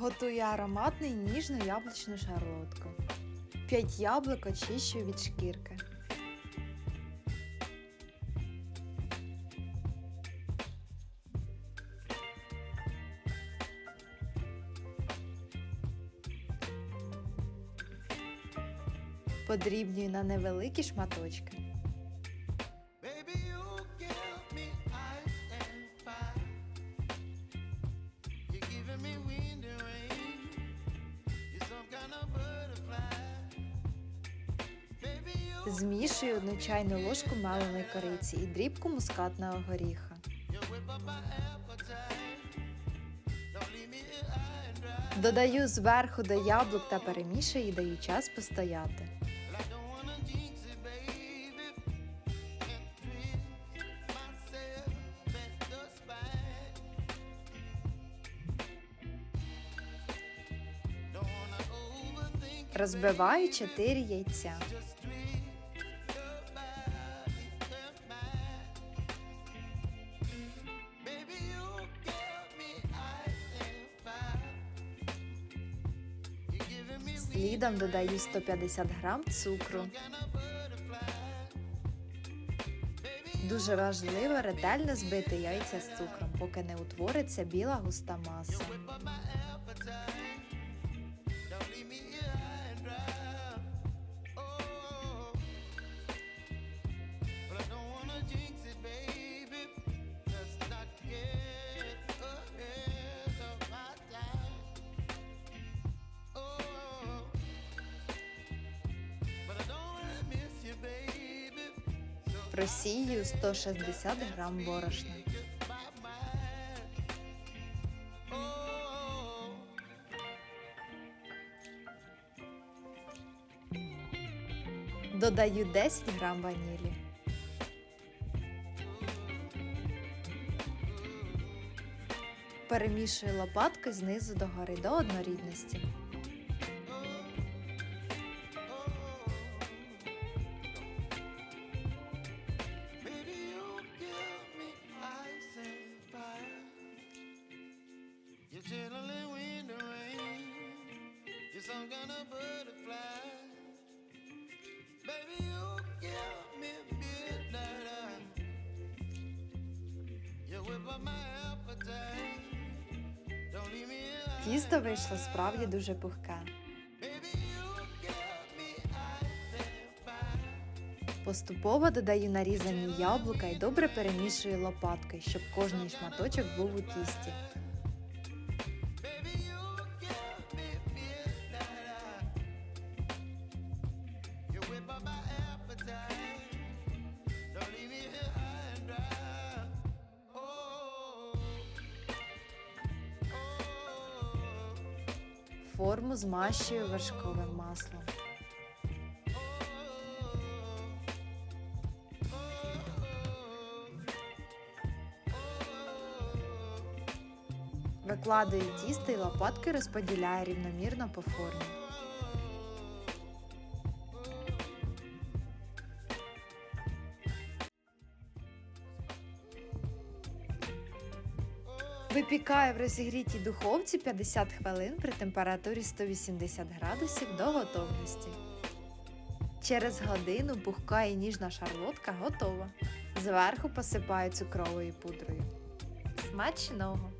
Готую ароматний ніжну яблучну шарлотку. 5 яблук очищую від шкірки. Подрібнюю на невеликі шматочки. Змішую одну чайну ложку меленої кориці і дрібку мускатного горіха. Додаю зверху до яблук та перемішую і даю час постояти. Well, I don't Слідом додаю 150 грам цукру. Дуже важливо ретельно збити яйця з цукром, поки не утвориться біла густа маса. Просію 160 грам борошна. Додаю 10 грам ванілі. Перемішую лопаткою знизу до гори до однорідності. Some kind of butterfly. Baby, you give me midnight. You whip up my appetite. Don't leave me. Тісто вийшло справді дуже пухке. Поступово додаю нарізані яблука і добре перемішую лопаткою, щоб кожний шматочок був у тісті. Форму змащую вершковим маслом. Викладаю тісто і лопатки розподіляю рівномірно по формі. Випікаю в розігрітій духовці 50 хвилин при температурі 180 градусів до готовності. Через годину пухка і ніжна шарлотка готова. Зверху посипаю цукровою пудрою. Смачного!